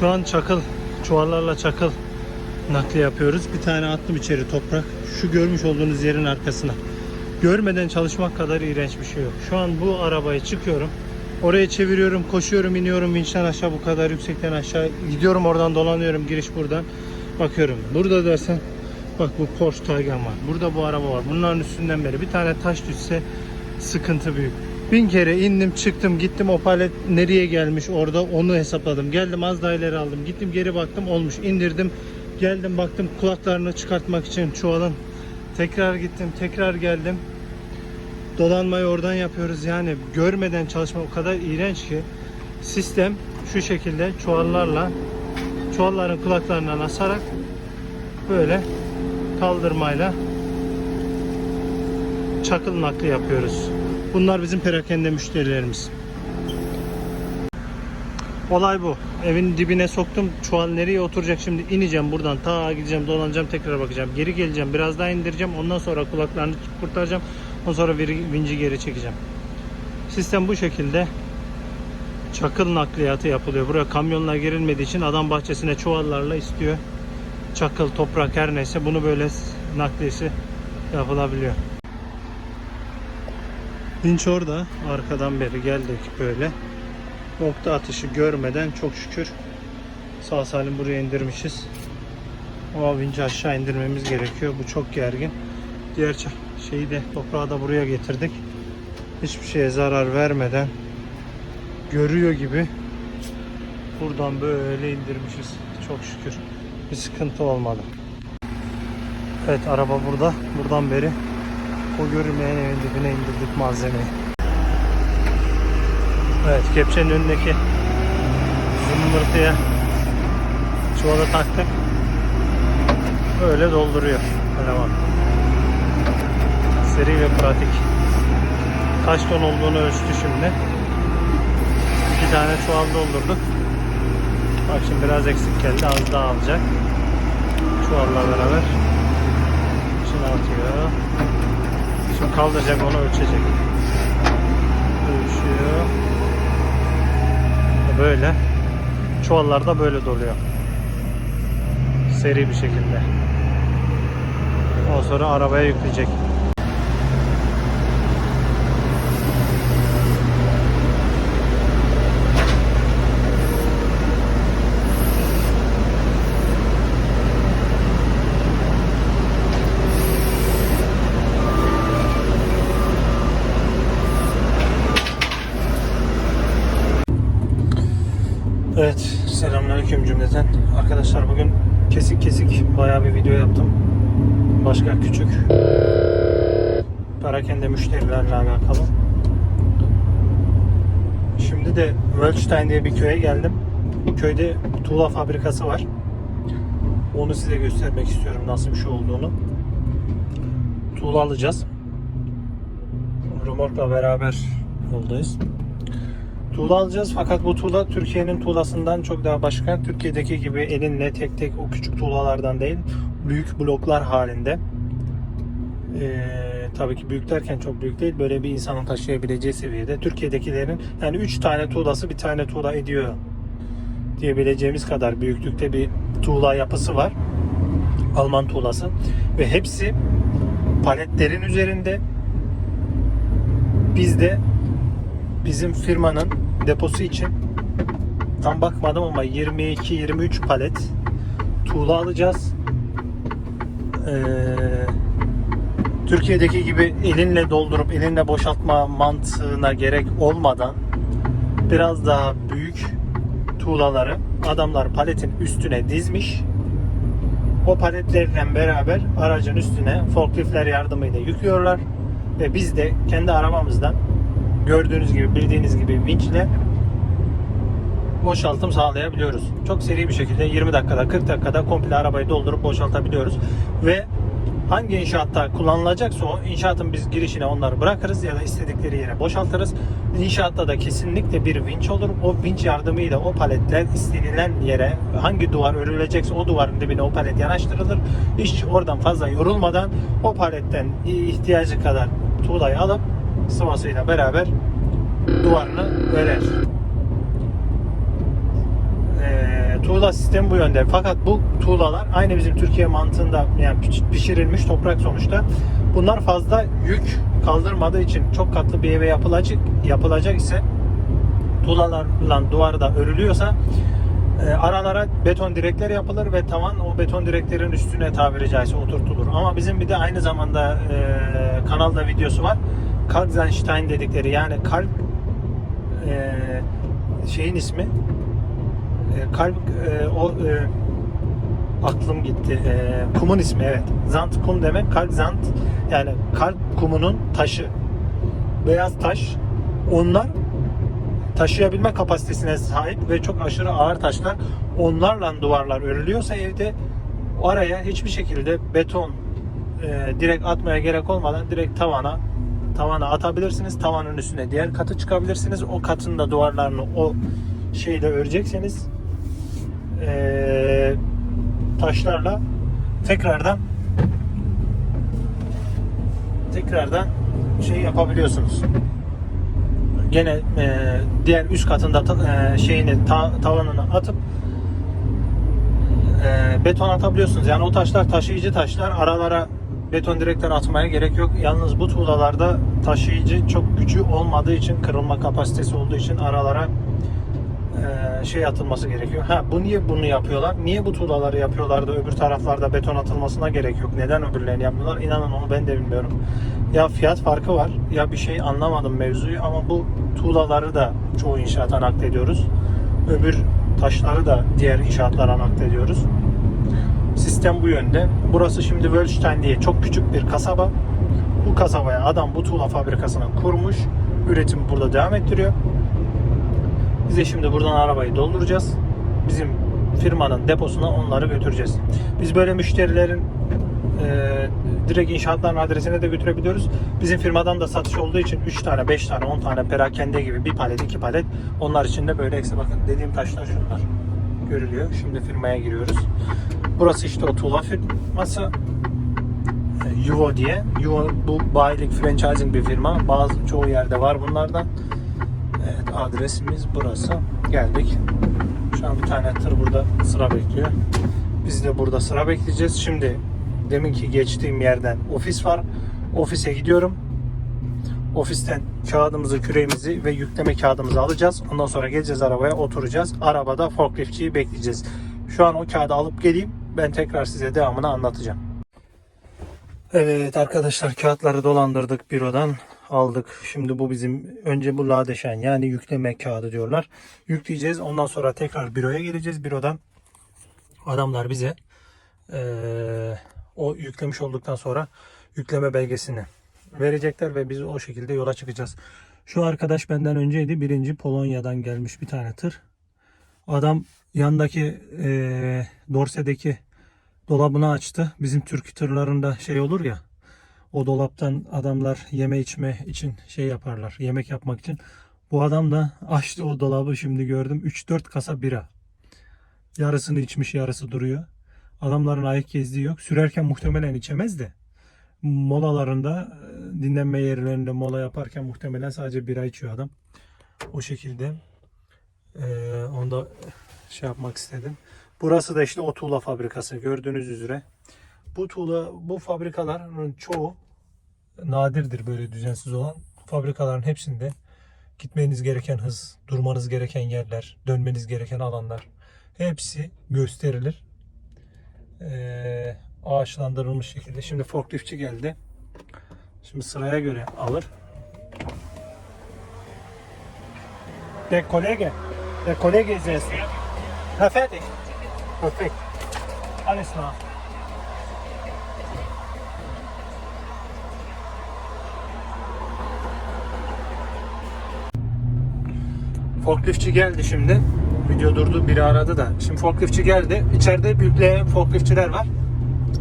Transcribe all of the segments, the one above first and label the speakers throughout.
Speaker 1: Şu an çakıl, çuvallarla çakıl nakli yapıyoruz. Bir tane attım içeri toprak. Şu görmüş olduğunuz yerin arkasına. Görmeden çalışmak kadar iğrenç bir şey yok. Şu an bu arabaya çıkıyorum. Oraya çeviriyorum, koşuyorum, iniyorum vinçten aşağı bu kadar yüksekten aşağı. Gidiyorum oradan dolanıyorum giriş buradan. Bakıyorum. Burada dersen bak bu Porsche Taycan var. Burada bu araba var. Bunların üstünden beri bir tane taş düşse sıkıntı büyük. Bin kere indim çıktım gittim o palet nereye gelmiş orada onu hesapladım. Geldim az daha ileri aldım. Gittim geri baktım olmuş indirdim. Geldim baktım kulaklarını çıkartmak için çuvalın. Tekrar gittim tekrar geldim. Dolanmayı oradan yapıyoruz yani görmeden çalışma o kadar iğrenç ki sistem şu şekilde çuvallarla çuvalların kulaklarından asarak böyle kaldırmayla çakıl nakli yapıyoruz. Bunlar bizim perakende müşterilerimiz. Olay bu. Evin dibine soktum. Çuval nereye oturacak şimdi? ineceğim buradan. Ta gideceğim, dolanacağım, tekrar bakacağım. Geri geleceğim. Biraz daha indireceğim. Ondan sonra kulaklarını kurtaracağım. Ondan sonra vinci geri çekeceğim. Sistem bu şekilde çakıl nakliyatı yapılıyor. Buraya kamyonlar girilmediği için adam bahçesine çuvallarla istiyor. Çakıl, toprak her neyse bunu böyle nakliyesi yapılabiliyor. Vinç orada. Arkadan beri geldik böyle. Nokta atışı görmeden çok şükür sağ salim buraya indirmişiz. Ama vinci aşağı indirmemiz gerekiyor. Bu çok gergin. Diğer şeyi de toprağı da buraya getirdik. Hiçbir şeye zarar vermeden görüyor gibi buradan böyle indirmişiz. Çok şükür. Bir sıkıntı olmadı. Evet araba burada. Buradan beri o görünmeyen evin dibine indirdik malzemeyi. Evet kepçenin önündeki zımbırtıya çuvala taktık. Böyle dolduruyor eleman. Seri ve pratik. Kaç ton olduğunu ölçtü şimdi. İki tane çuval doldurduk. Bak şimdi biraz eksik geldi. Az daha alacak. Çuvalla beraber. Şimdi atıyor. Şimdi kaldıracak onu ölçecek. Ölçüyor. Böyle. Çuvallar da böyle doluyor. Seri bir şekilde. Ondan sonra arabaya yükleyecek. Evet, selamünaleyküm cümleten. Arkadaşlar bugün kesik kesik bayağı bir video yaptım. Başka küçük perakende müşterilerle alakalı. Şimdi de Wölstein diye bir köye geldim. Köyde tuğla fabrikası var. Onu size göstermek istiyorum nasıl bir şey olduğunu. Tuğla alacağız. Rumorkla beraber yoldayız. Tuğla alacağız fakat bu tuğla Türkiye'nin tuğlasından çok daha başka. Türkiye'deki gibi elinle tek tek o küçük tuğlalardan değil, büyük bloklar halinde. Ee, tabii ki büyük derken çok büyük değil, böyle bir insanın taşıyabileceği seviyede. Türkiye'dekilerin yani 3 tane tuğlası bir tane tuğla ediyor diyebileceğimiz kadar büyüklükte bir tuğla yapısı var. Alman tuğlası ve hepsi paletlerin üzerinde. Bizde bizim firmanın deposu için tam bakmadım ama 22-23 palet tuğla alacağız. Ee, Türkiye'deki gibi elinle doldurup elinle boşaltma mantığına gerek olmadan biraz daha büyük tuğlaları adamlar paletin üstüne dizmiş. O paletlerle beraber aracın üstüne forkliftler yardımıyla yüklüyorlar ve biz de kendi arabamızdan gördüğünüz gibi bildiğiniz gibi vinçle boşaltım sağlayabiliyoruz. Çok seri bir şekilde 20 dakikada 40 dakikada komple arabayı doldurup boşaltabiliyoruz. Ve hangi inşaatta kullanılacaksa o inşaatın biz girişine onları bırakırız ya da istedikleri yere boşaltırız. İnşaatta da kesinlikle bir vinç olur. O vinç yardımıyla o paletler istenilen yere hangi duvar örülecekse o duvarın dibine o palet yanaştırılır. İşçi oradan fazla yorulmadan o paletten ihtiyacı kadar tuğlayı alıp sıvasıyla beraber duvarını örer. Ee, tuğla sistemi bu yönde. Fakat bu tuğlalar aynı bizim Türkiye mantığında yani piş- pişirilmiş toprak sonuçta. Bunlar fazla yük kaldırmadığı için çok katlı bir eve yapılacak yapılacak ise tuğlalarla duvarı da örülüyorsa e, aralara beton direkler yapılır ve tavan o beton direklerin üstüne tabiri caizse oturtulur. Ama bizim bir de aynı zamanda e, kanalda videosu var. Kalkzenstein dedikleri yani kalp e, şeyin ismi e, kalp e, o e, aklım gitti. E, kumun ismi evet. Zant kum demek. Kalp zant yani kalp kumunun taşı. Beyaz taş. Onlar taşıyabilme kapasitesine sahip ve çok aşırı ağır taşlar onlarla duvarlar örülüyorsa evde araya hiçbir şekilde beton e, direkt atmaya gerek olmadan direkt tavana tavana atabilirsiniz. Tavanın üstüne diğer katı çıkabilirsiniz. O katın da duvarlarını o şeyle örecekseniz e, taşlarla tekrardan tekrardan şey yapabiliyorsunuz gene e, diğer üst katında ta- e, şeyini ta- tavanını atıp e, beton atabiliyorsunuz. Yani o taşlar taşıyıcı taşlar. Aralara beton direkler atmaya gerek yok. Yalnız bu tuğlalarda taşıyıcı çok gücü olmadığı için kırılma kapasitesi olduğu için aralara e, şey atılması gerekiyor. Ha bu niye bunu yapıyorlar? Niye bu tuğlaları yapıyorlar da öbür taraflarda beton atılmasına gerek yok? Neden öbürlerini yapmıyorlar? İnanın onu ben de bilmiyorum. Ya fiyat farkı var ya bir şey anlamadım mevzuyu ama bu tuğlaları da çoğu inşaata naklediyoruz. Öbür taşları da diğer inşaatlara naklediyoruz. Sistem bu yönde. Burası şimdi Wölstein diye çok küçük bir kasaba. Bu kasabaya adam bu tuğla fabrikasını kurmuş. Üretimi burada devam ettiriyor. Biz de şimdi buradan arabayı dolduracağız. Bizim firmanın deposuna onları götüreceğiz. Biz böyle müşterilerin e, direkt inşaatların adresine de götürebiliyoruz. Bizim firmadan da satış olduğu için 3 tane, 5 tane, 10 tane perakende gibi bir palet, iki palet. Onlar için de böyle ekstra bakın dediğim taşlar şunlar görülüyor. Şimdi firmaya giriyoruz. Burası işte o tuğla firması. E, Yuvo diye. Yuvo bu bayilik franchising bir firma. Bazı çoğu yerde var bunlardan. Evet adresimiz burası. Geldik. Şu an bir tane tır burada sıra bekliyor. Biz de burada sıra bekleyeceğiz. Şimdi deminki geçtiğim yerden ofis var. Ofise gidiyorum. Ofisten kağıdımızı, küreğimizi ve yükleme kağıdımızı alacağız. Ondan sonra geleceğiz arabaya oturacağız. Arabada forkliftçiyi bekleyeceğiz. Şu an o kağıdı alıp geleyim. Ben tekrar size devamını anlatacağım. Evet arkadaşlar kağıtları dolandırdık bürodan aldık. Şimdi bu bizim önce bu ladeşen yani yükleme kağıdı diyorlar. Yükleyeceğiz. Ondan sonra tekrar büroya geleceğiz. Bürodan adamlar bize eee, o yüklemiş olduktan sonra yükleme belgesini verecekler ve biz o şekilde yola çıkacağız. Şu arkadaş benden önceydi. Birinci Polonya'dan gelmiş bir tane tır. Adam yandaki eee dorsedeki dolabını açtı. Bizim Türk tırlarında şey olur ya. O dolaptan adamlar yeme içme için şey yaparlar. Yemek yapmak için. Bu adam da açtı o dolabı şimdi gördüm. 3-4 kasa bira. Yarısını içmiş yarısı duruyor. Adamların ayak gezdiği yok. Sürerken muhtemelen içemez de. Molalarında e, dinlenme yerlerinde mola yaparken muhtemelen sadece bira içiyor adam. O şekilde. Ee, onu da şey yapmak istedim. Burası da işte o tuğla fabrikası gördüğünüz üzere. Bu tuğla bu fabrikaların çoğu nadirdir böyle düzensiz olan. Fabrikaların hepsinde gitmeniz gereken hız, durmanız gereken yerler, dönmeniz gereken alanlar hepsi gösterilir. Ee, ağaçlandırılmış şekilde. Şimdi forkliftçi geldi. Şimdi sıraya göre alır. Der Kollege, der Kollege ist es. Na fertig. Perfekt. Alles klar. Forkliftçi geldi şimdi. Video durdu biri aradı da. Şimdi forkliftçi geldi. İçeride büyükleyen forkliftçiler var.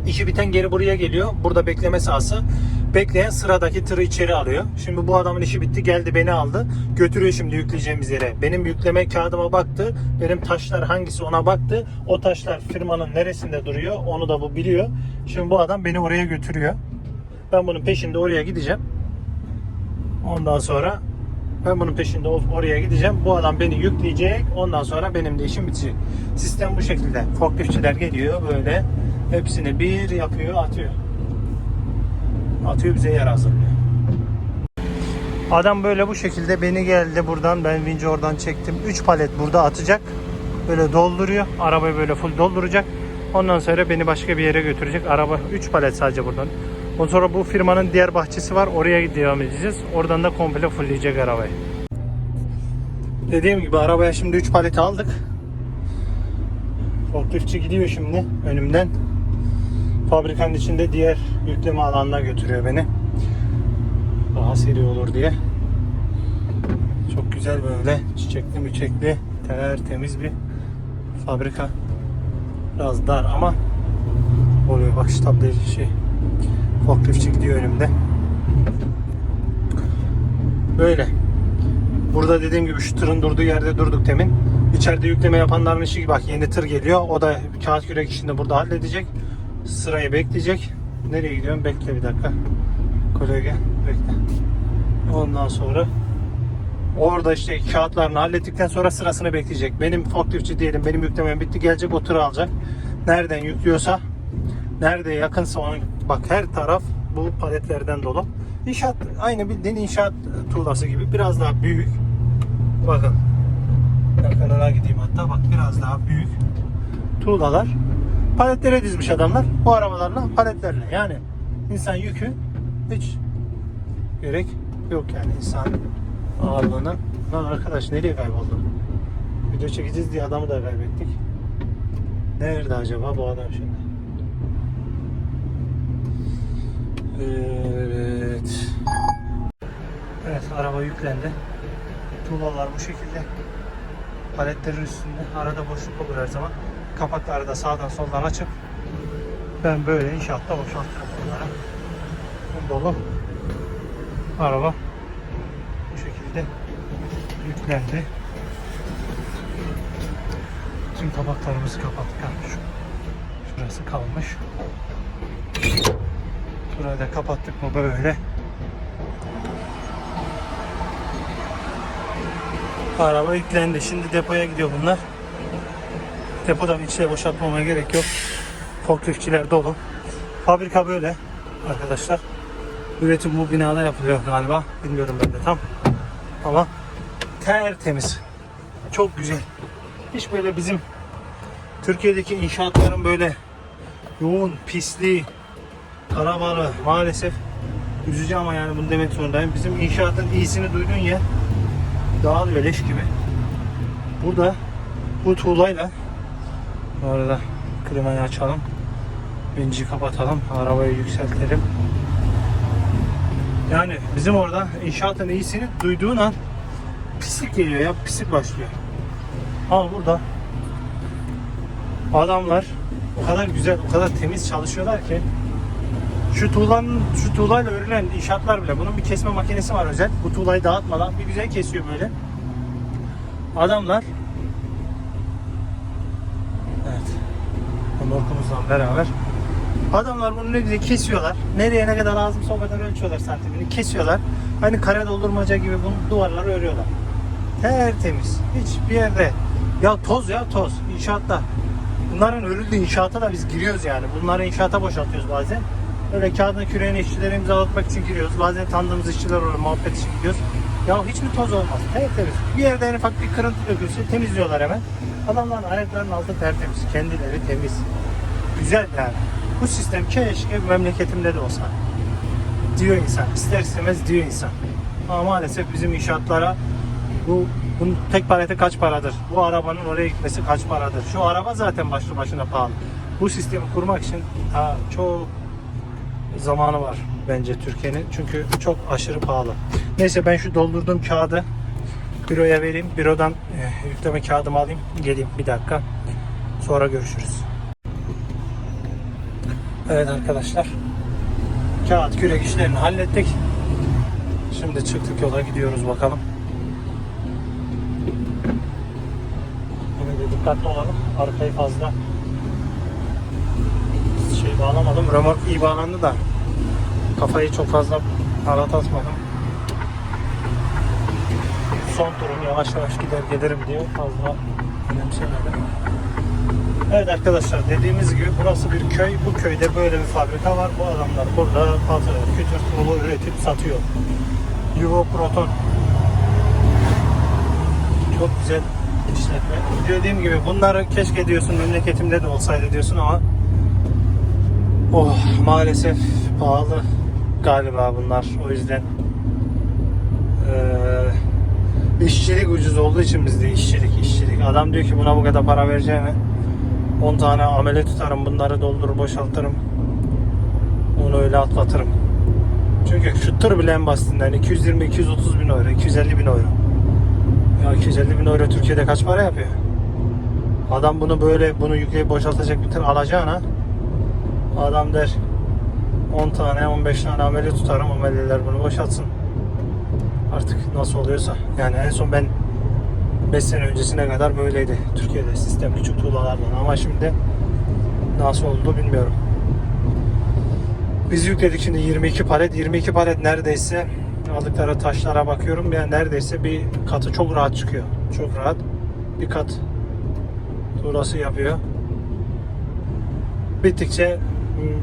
Speaker 1: İşi biten geri buraya geliyor. Burada bekleme sahası. Bekleyen sıradaki tırı içeri alıyor. Şimdi bu adamın işi bitti geldi beni aldı. Götürüyor şimdi yükleyeceğimiz yere. Benim yükleme kağıdıma baktı. Benim taşlar hangisi ona baktı. O taşlar firmanın neresinde duruyor onu da bu biliyor. Şimdi bu adam beni oraya götürüyor. Ben bunun peşinde oraya gideceğim. Ondan sonra Ben bunun peşinde oraya gideceğim. Bu adam beni yükleyecek. Ondan sonra benim de işim bitecek. Sistem bu şekilde. Forkliftçiler geliyor böyle. Hepsini bir yapıyor atıyor. Atıyor bize yer hazırlıyor. Adam böyle bu şekilde beni geldi buradan. Ben vinci oradan çektim. 3 palet burada atacak. Böyle dolduruyor. Arabayı böyle full dolduracak. Ondan sonra beni başka bir yere götürecek. Araba 3 palet sadece buradan. Ondan sonra bu firmanın diğer bahçesi var. Oraya devam edeceğiz. Oradan da komple fullleyecek arabayı. Dediğim gibi arabaya şimdi 3 paleti aldık. Forkliftçi gidiyor şimdi önümden. Fabrikanın içinde diğer yükleme alanına götürüyor beni. Daha seri olur diye. Çok güzel böyle çiçekli müçekli tertemiz bir fabrika. Biraz dar ama oluyor. Bak tablocu şey. Forkliftçi gidiyor önümde. Böyle. Burada dediğim gibi şu tırın durduğu yerde durduk demin. İçeride yükleme yapanların işi bak yeni tır geliyor. O da kağıt kürek işini burada halledecek. Sırayı bekleyecek. Nereye gidiyorum? Bekle bir dakika. Kolege bekle. Ondan sonra orada işte kağıtlarını hallettikten sonra sırasını bekleyecek. Benim forkliftçi diyelim benim yüklemem bitti. Gelecek o alacak. Nereden yüklüyorsa nerede yakınsa onun bak her taraf bu paletlerden dolu. İnşaat aynı bildiğin inşaat tuğlası gibi biraz daha büyük. Bakın. Yakınına gideyim hatta bak biraz daha büyük tuğlalar. Paletlere dizmiş adamlar. Bu arabalarla paletlerle. Yani insan yükü hiç gerek yok yani insan ağırlığına. Lan arkadaş nereye kayboldu? Video çekeceğiz diye adamı da kaybettik. Nerede acaba bu adam şimdi? Evet. Evet araba yüklendi. Tuğlalar bu şekilde. Paletlerin üstünde. Arada boşluk olur her zaman. Kapakları da sağdan soldan açıp ben böyle inşaatta boşaltırım bunları. Bu dolu. Araba bu şekilde yüklendi. Tüm kapaklarımızı kapattık. Şu, şurası kalmış. Burayı da kapattık mı böyle. Araba yüklendi. Şimdi depoya gidiyor bunlar. Depodan içine boşaltmama gerek yok. Forkliftçiler dolu. Fabrika böyle arkadaşlar. Üretim bu binada yapılıyor galiba. Bilmiyorum ben de tam. Ama tertemiz. Çok güzel. Hiç böyle bizim Türkiye'deki inşaatların böyle yoğun, pisliği, karabalı maalesef üzücü ama yani bunu demek zorundayım. Bizim inşaatın iyisini duyduğun yer dağılıyor leş gibi. Burada bu tuğlayla bu arada klimayı açalım. Vinciyi kapatalım. Arabayı yükseltelim. Yani bizim orada inşaatın iyisini duyduğun an pislik geliyor ya. Pislik başlıyor. Ama burada adamlar o kadar güzel, o kadar temiz çalışıyorlar ki şu tuğlanın, şu tuğlayla örülen inşaatlar bile bunun bir kesme makinesi var özel. Bu tuğlayı dağıtmadan bir güzel kesiyor böyle. Adamlar Evet. Remorkumuzla beraber Adamlar bunu ne güzel kesiyorlar. Nereye ne kadar lazımsa o kadar ölçüyorlar santimini. Kesiyorlar. Hani kare doldurmaca gibi bunu duvarları örüyorlar. Tertemiz. Hiçbir yerde. Ya toz ya toz. İnşaatta. Bunların örüldüğü inşaata da biz giriyoruz yani. Bunları inşaata boşaltıyoruz bazen. Öyle kağıdına küreğine işçilere imzalatmak için giriyoruz. Bazen tanıdığımız işçiler olur, muhabbet için gidiyoruz. Ya hiç mi toz olmaz? Tertemiz. Bir yerde en ufak bir kırıntı dökülse temizliyorlar hemen. Adamların ayaklarının altı tertemiz. Kendileri temiz. Güzel yani. Bu sistem keşke memleketimde de olsa. Diyor insan. İster istemez diyor insan. Ama maalesef bizim inşaatlara bu bunun tek palete kaç paradır? Bu arabanın oraya gitmesi kaç paradır? Şu araba zaten başlı başına pahalı. Bu sistemi kurmak için ha, çok zamanı var bence Türkiye'nin. Çünkü çok aşırı pahalı. Neyse ben şu doldurduğum kağıdı büroya vereyim. Bürodan e, yükleme kağıdımı alayım. Geleyim bir dakika. Sonra görüşürüz. Evet arkadaşlar. Kağıt kürek işlerini hallettik. Şimdi çıktık yola gidiyoruz bakalım. Yine de dikkatli olalım. Arkayı fazla şey bağlamadım. Römork iyi bağlandı da kafayı çok fazla halat atmadım. Son turum yavaş yavaş gider gelirim diye fazla önemsemedim. Evet arkadaşlar dediğimiz gibi burası bir köy. Bu köyde böyle bir fabrika var. Bu adamlar burada patır, kütür turumu üretip satıyor. Yuvo Proton. Çok güzel işletme. Dediğim gibi bunları keşke diyorsun memleketimde de olsaydı diyorsun ama oh maalesef pahalı galiba bunlar. O yüzden işçilik ucuz olduğu için bizde işçilik işçilik. Adam diyor ki buna bu kadar para vereceğime 10 tane amele tutarım bunları doldurur boşaltırım. Onu öyle atlatırım. Çünkü şu tır bile en basitinden 220-230 bin euro, 250 bin euro. Ya 250 bin euro Türkiye'de kaç para yapıyor? Adam bunu böyle bunu yükleyip boşaltacak bir tır alacağına adam der 10 tane 15 tane amele tutarım ameleler bunu boşaltsın. Artık nasıl oluyorsa. Yani en son ben 5 sene öncesine kadar böyleydi Türkiye'de sistem küçük tuğlalardan ama şimdi nasıl oldu bilmiyorum. Biz yükledik şimdi 22 palet. 22 palet neredeyse aldıkları taşlara bakıyorum. Yani neredeyse bir katı çok rahat çıkıyor. Çok rahat. Bir kat tuğlası yapıyor. Bittikçe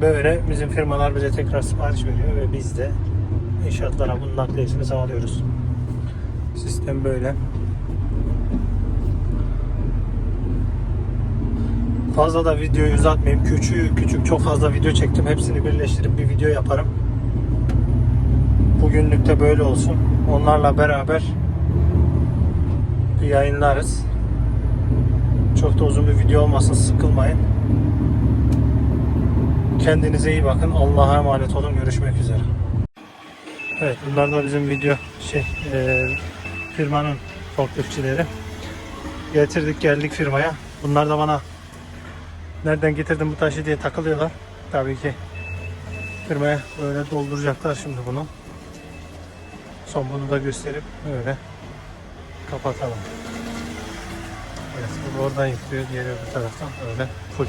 Speaker 1: böyle bizim firmalar bize tekrar sipariş veriyor ve biz de inşaatlara bunun nakliyesini sağlıyoruz. Sistem böyle. Fazla da videoyu uzatmayayım. Küçük küçük çok fazla video çektim. Hepsini birleştirip bir video yaparım. Bugünlük de böyle olsun. Onlarla beraber bir yayınlarız. Çok da uzun bir video olmasın. Sıkılmayın. Kendinize iyi bakın. Allah'a emanet olun. Görüşmek üzere. Evet bunlar da bizim video şey e, firmanın forkliftçileri. Getirdik geldik firmaya. Bunlar da bana nereden getirdim bu taşı diye takılıyorlar. Tabii ki firmaya böyle dolduracaklar şimdi bunu. Son bunu da gösterip öyle kapatalım. Evet, bu oradan yüklüyor, diğeri öbür taraftan öyle full.